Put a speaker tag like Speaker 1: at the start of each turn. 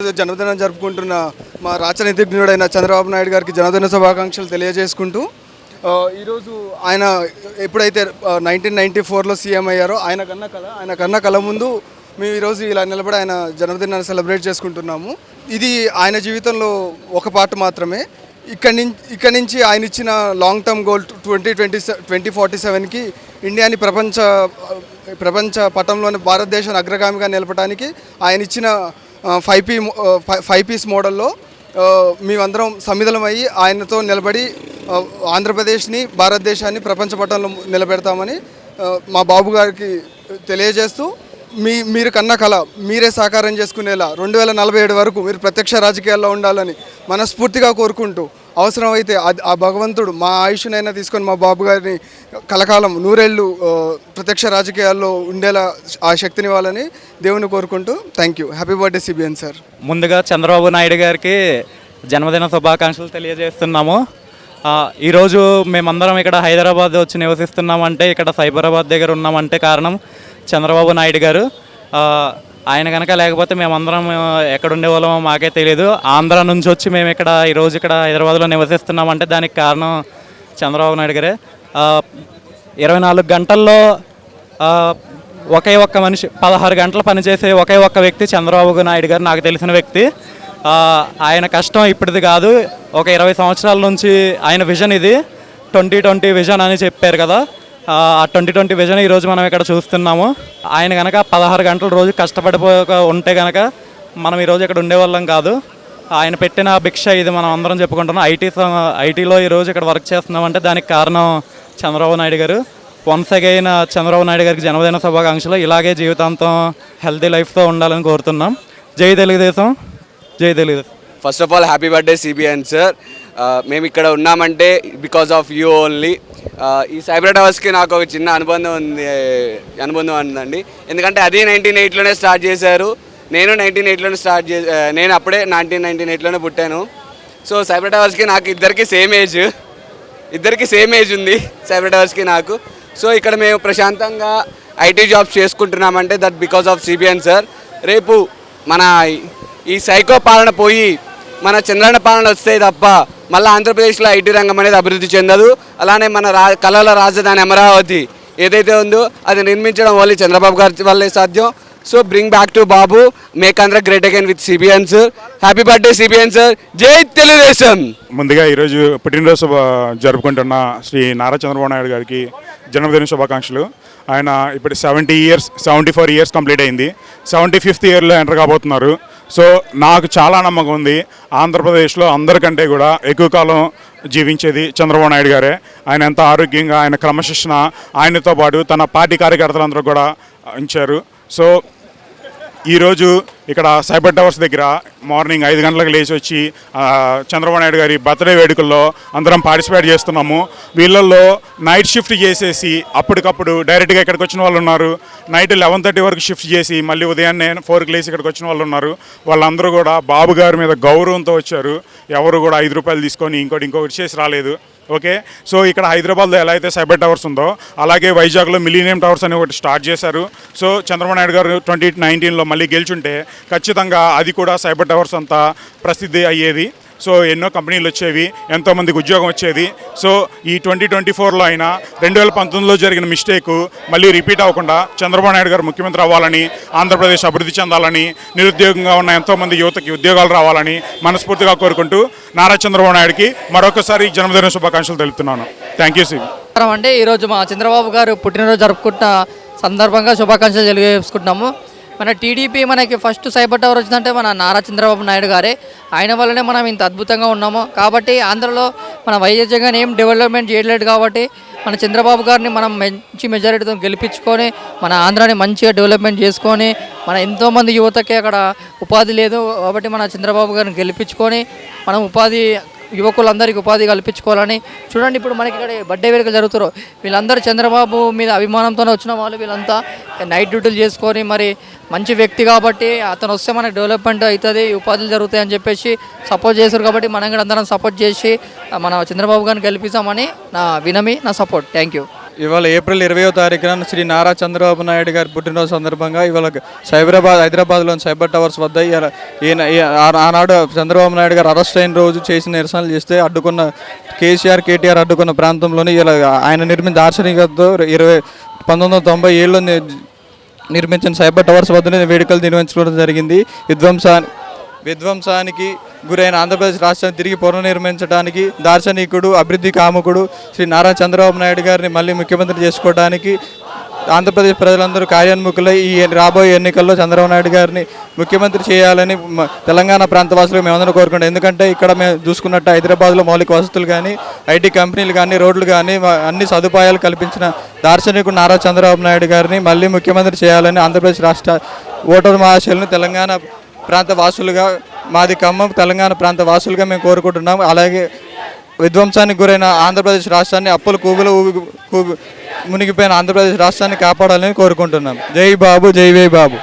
Speaker 1: జన్మదినం జరుపుకుంటున్న మా రాచనీతిజ్ఞుడైన చంద్రబాబు నాయుడు గారికి జన్మదిన శుభాకాంక్షలు తెలియజేసుకుంటూ ఈరోజు ఆయన ఎప్పుడైతే నైన్టీన్ నైన్టీ ఫోర్లో సీఎం అయ్యారో ఆయన కన్న కళ ఆయన కన్న కళ ముందు మేము ఈరోజు ఇలా నిలబడి ఆయన జన్మదినాన్ని సెలబ్రేట్ చేసుకుంటున్నాము. ఇది ఆయన జీవితంలో ఒక పార్ట్ మాత్రమే. ఇక్కడి నుంచి ఇక్కడి నుంచి ఆయన ఇచ్చిన long term goal twenty twenty twenty forty సెవెన్కి ఇండియాని ప్రపంచ ప్రపంచ పటంలోని భారతదేశాన్ని అగ్రగామిగా నిలపడానికి ఆయన ఇచ్చిన ఫైవ్ పీ ఫైవ్ పీస్ మోడల్లో మేమందరం సమిధలమయ్యి ఆయనతో నిలబడి ఆంధ్రప్రదేశ్ని భారతదేశాన్ని ప్రపంచ పటంలో నిలబెడతామని మా బాబు గారికి తెలియజేస్తూ మీ మీరు కన్న కళ మీరే సాకారం చేసుకునేలా రెండు వేల నలభై ఏడు వరకు మీరు ప్రత్యక్ష రాజకీయాల్లో ఉండాలని మనస్ఫూర్తిగా కోరుకుంటూ అవసరమైతే అది- ఆ భగవంతుడు మా ఆయుష్నైనా తీసుకొని మా బాబు గారిని కలకాలం నూరేళ్ళు ప్రత్యక్ష రాజకీయాల్లో ఉండేలా ఆ శక్తినివ్వాలని దేవుని కోరుకుంటూ thank you. Happy birthday CBN sir
Speaker 2: ముందుగా చంద్రబాబు నాయుడు గారికి జన్మదిన శుభాకాంక్షలు తెలియజేస్తున్నాము. ఈరోజు మేమందరం ఇక్కడ హైదరాబాద్ వచ్చి నివసిస్తున్నామంటే ఇక్కడ సైబరాబాద్ దగ్గర ఉన్నామంటే కారణం చంద్రబాబు నాయుడు గారు. ఆయన కనుక లేకపోతే మేమందరం ఎక్కడ ఉండేవాళ్ళమో మాకే తెలియదు ఆంధ్ర నుంచి వచ్చి మేము ఇక్కడ ఈరోజు ఇక్కడ హైదరాబాద్లో నివసిస్తున్నామంటే దానికి కారణం చంద్రబాబు నాయుడు గారే. ఇరవై నాలుగు గంటల్లో ఒకే ఒక్క మనిషి పదహారు గంటలు పనిచేసే ఒకే ఒక్క వ్యక్తి చంద్రబాబు నాయుడు గారు నాకు తెలిసిన వ్యక్తి. ఆయన కష్టం ఇప్పటిది కాదు. ఒక ఇరవై సంవత్సరాల నుంచి ఆయన విజన్ ఇది. ట్వంటీ ట్వంటీ విజన్ అని చెప్పారు కదా. ఆ ట్వంటీ ట్వంటీ విజన్ ఈరోజు మనం ఇక్కడ చూస్తున్నాము. ఆయన కనుక పదహారు గంటలు రోజు కష్టపడిపోక ఉంటే కనుక మనం ఈరోజు ఇక్కడ ఉండేవాళ్ళం కాదు. ఆయన పెట్టిన భిక్ష ఇది మనం అందరం చెప్పుకుంటున్నాం. ఐటీ ఐటీలో ఈరోజు ఇక్కడ వర్క్ చేస్తున్నామంటే దానికి కారణం చంద్రబాబు నాయుడు గారు. వన్స్ అగైన్ చంద్రబాబు నాయుడు గారికి జన్మదిన శుభాకాంక్షలు. ఇలాగే జీవితాంతం హెల్తీ లైఫ్తో ఉండాలని కోరుతున్నాం. Jai Telugu Desam. Jai Telugu Desam.
Speaker 3: First of all happy birthday CBN sir మేము ఇక్కడ ఉన్నామంటే బికాస్ ఆఫ్ యూ ఓన్లీ ఈ సైబర్ టవర్స్కి నాకు ఒక చిన్న అనుబంధం ఉంది అనుబంధం ఉందండి. ఎందుకంటే అది నైన్టీన్ ఎయిట్లోనే స్టార్ట్ చేశారు. నేను నైన్టీన్ ఎయిట్లోనే స్టార్ట్ చే నేను అప్పుడే నైన్టీన్ నైన్టీన్ ఎయిట్లోనే పుట్టాను. సో సైబర్ టవర్స్కి నాకు ఇద్దరికి సేమ్ ఏజ్ ఇద్దరికి సేమ్ ఏజ్ ఉంది సైబర్ టవర్స్కి నాకు. సో ఇక్కడ మేము ప్రశాంతంగా IT jobs చేసుకుంటున్నామంటే that because of CBN sir. రేపు మన ఈ సైకో పాలన పోయి మన చంద్రన్న పాలన వస్తే తప్ప మళ్ళీ ఆంధ్రప్రదేశ్లో ఐటీ రంగం అనేది అభివృద్ధి చెందదు. అలానే మన రా కళల రాజధాని అమరావతి ఏదైతే ఉందో అది నిర్మించడం వల్ల చంద్రబాబు గారి వల్లే సాధ్యం. So bring back to Babu make Andhra great again with CBN sir happy birthday CBN sir Jai Telugu Desam
Speaker 4: ముందుగా ఈరోజు పుట్టినరోజు జరుపుకుంటున్న శ్రీ నారా చంద్రబాబు నాయుడు గారికి జన్మదిన శుభాకాంక్షలు. ఆయన ఇప్పుడు seventy years seventy four years complete అయింది. సెవెంటీ ఫిఫ్త్ ఇయర్లో ఎంటర్ కాబోతున్నారు. సో నాకు చాలా నమ్మకం ఉంది. ఆంధ్రప్రదేశ్లో అందరికంటే కూడా ఎక్కువ కాలం జీవించేది చంద్రబాబు నాయుడు గారే. ఆయన ఎంత ఆరోగ్యంగా ఆయన క్రమశిక్షణ ఆయనతో పాటు తన పార్టీ కార్యకర్తలందరూ కూడా ఉంచారు. సో ఈరోజు ఇక్కడ సైబర్ టవర్స్ దగ్గర మార్నింగ్ ఐదు గంటలకు లేచి వచ్చి చంద్రబాబు నాయుడు గారి బర్త్డే వేడుకల్లో అందరం పార్టిసిపేట్ చేస్తున్నాము. వీళ్ళల్లో నైట్ షిఫ్ట్ చేసేసి అప్పటికప్పుడు డైరెక్ట్గా ఇక్కడికి వచ్చిన వాళ్ళు ఉన్నారు. నైట్ లెవెన్ థర్టీ వరకు షిఫ్ట్ చేసి మళ్ళీ ఉదయాన్నే ఫోర్కి లేచి ఇక్కడికి వచ్చిన వాళ్ళు ఉన్నారు. వాళ్ళందరూ కూడా బాబు గారి మీద గౌరవంతో వచ్చారు. ఎవరు కూడా ఐదు రూపాయలు తీసుకొని ఇంకోటి ఇంకొకటి చేసి రాలేదు. ఓకే? సో ఇక్కడ హైదరాబాద్లో ఎలా అయితే సైబర్ టవర్స్ ఉందో అలాగే వైజాగ్లో మిలీనియం టవర్స్ అని ఒకటి స్టార్ట్ చేశారు. సో చంద్రబాబు నాయుడు గారు ట్వంటీ నైన్టీన్లో మళ్ళీ గెలిచుంటే ఖచ్చితంగా అది కూడా సైబర్ టవర్స్ అంతా ప్రసిద్ధి అయ్యేది. సో ఎన్నో కంపెనీలు వచ్చేవి ఎంతోమందికి ఉద్యోగం వచ్చేది. సో ఈ ట్వంటీ ట్వంటీ ఫోర్లో అయినా రెండు వేల పంతొమ్మిదిలో జరిగిన మిస్టేక్ మళ్ళీ రిపీట్ అవ్వకుండా చంద్రబాబు నాయుడు గారు ముఖ్యమంత్రి అవ్వాలని ఆంధ్రప్రదేశ్ అభివృద్ధి చెందాలని నిరుద్యోగంగా ఉన్న ఎంతోమంది యువతకి ఉద్యోగాలు రావాలని మనస్ఫూర్తిగా కోరుకుంటూ నారా చంద్రబాబు నాయుడుకి మరొకసారి జన్మదిన శుభాకాంక్షలు తెలుపుతున్నాను. థ్యాంక్ యూ సి
Speaker 5: అంటే ఈరోజు మా చంద్రబాబు గారు పుట్టినరోజు జరుపుకుంటున్న సందర్భంగా శుభాకాంక్షలు తెలియజేసుకుంటున్నాము. మన టీడీపీ మనకి ఫస్ట్ సైబర్ టవర్ వచ్చిందంటే మన నారా చంద్రబాబు నాయుడు గారే. ఆయన వల్లనే మనం ఇంత అద్భుతంగా ఉన్నాము. కాబట్టి ఆంధ్రలో మన వైఎస్ జగన్ ఏం డెవలప్మెంట్ చేయలేదు కాబట్టి మన చంద్రబాబు గారిని మనం మంచి మెజారిటీతో గెలిపించుకొని మన ఆంధ్రాని మంచిగా డెవలప్మెంట్ చేసుకొని మన ఎంతోమంది యువతకి అక్కడ ఉపాధి లేదు. కాబట్టి మన చంద్రబాబు గారిని గెలిపించుకొని మనం ఉపాధి యువకులందరికీ ఉపాధి కల్పించుకోవాలని చూడండి ఇప్పుడు మనకి ఇక్కడ బర్త్డే వేడుకలు జరుగుతారు వీళ్ళందరూ చంద్రబాబు మీద అభిమానంతోనే వచ్చిన వాళ్ళు వీళ్ళంతా నైట్ డ్యూటీలు చేసుకొని మరి మంచి వ్యక్తి కాబట్టి అతను వస్తే మనకి డెవలప్మెంట్ అవుతుంది ఉపాధులు జరుగుతాయి అని చెప్పేసి సపోర్ట్ చేశారు కాబట్టి మనం కూడా అందరం సపోర్ట్ చేసి మన చంద్రబాబు గారిని గెలిపిస్తామని నా వినమి నా సపోర్ట్. Thank you.
Speaker 6: ఇవాళ ఏప్రిల్ ఇరవయో తారీఖున శ్రీ నారా చంద్రబాబు నాయుడు గారి పుట్టినరోజు సందర్భంగా ఇవాళ సైబరాబాద్ హైదరాబాద్లోని సైబర్ టవర్స్ వద్ద ఈయన ఆనాడు చంద్రబాబు నాయుడు గారు అరెస్ట్ అయిన రోజు చేసిన నిరసనలు చేస్తే అడ్డుకున్న కేసీఆర్ కేటీఆర్ అడ్డుకున్న ప్రాంతంలోని ఇలా ఆయన నిర్మించిన దార్శనికతతో ఇరవై పంతొమ్మిది వందల తొంభై ఏళ్ళు నిర్మించిన సైబర్ టవర్స్ వద్దనే వేడుకలు నిర్వహించుకోవడం జరిగింది. విధ్వంసాన్ని విధ్వంసానికి గురైన ఆంధ్రప్రదేశ్ రాష్ట్రాన్ని తిరిగి పునర్నిర్మించడానికి దార్శనికుడు అభివృద్ధి కాముకుడు శ్రీ నారా చంద్రబాబు నాయుడు గారిని మళ్ళీ ముఖ్యమంత్రి చేసుకోవడానికి ఆంధ్రప్రదేశ్ ప్రజలందరూ కార్యాన్ముఖులై ఈ రాబోయే ఎన్నికల్లో చంద్రబాబు నాయుడు గారిని ముఖ్యమంత్రి చేయాలని తెలంగాణ ప్రాంత వాసులు మేమందరం కోరుకుంటాం. ఎందుకంటే ఇక్కడ మేము చూసుకున్నట్టు హైదరాబాద్లో మౌలిక వసతులు కానీ ఐటీ కంపెనీలు కానీ రోడ్లు కానీ అన్ని సదుపాయాలు కల్పించిన దార్శనికుడు నారా చంద్రబాబు నాయుడు గారిని మళ్ళీ ముఖ్యమంత్రి చేయాలని ఆంధ్రప్రదేశ్ రాష్ట్ర ఓటరు మహాశయులను తెలంగాణ ప్రాంత వాసులుగా మాది ఖమ్మం తెలంగాణ ప్రాంత వాసులుగా మేము కోరుకుంటున్నాం అలాగే విధ్వంసానికి గురైన ఆంధ్రప్రదేశ్ రాష్ట్రాన్ని అప్పులు కూగులు ఊబి- మునిగిపోయిన ఆంధ్రప్రదేశ్ రాష్ట్రాన్ని కాపాడాలని కోరుకుంటున్నాం. జై బాబు జై వై బాబు.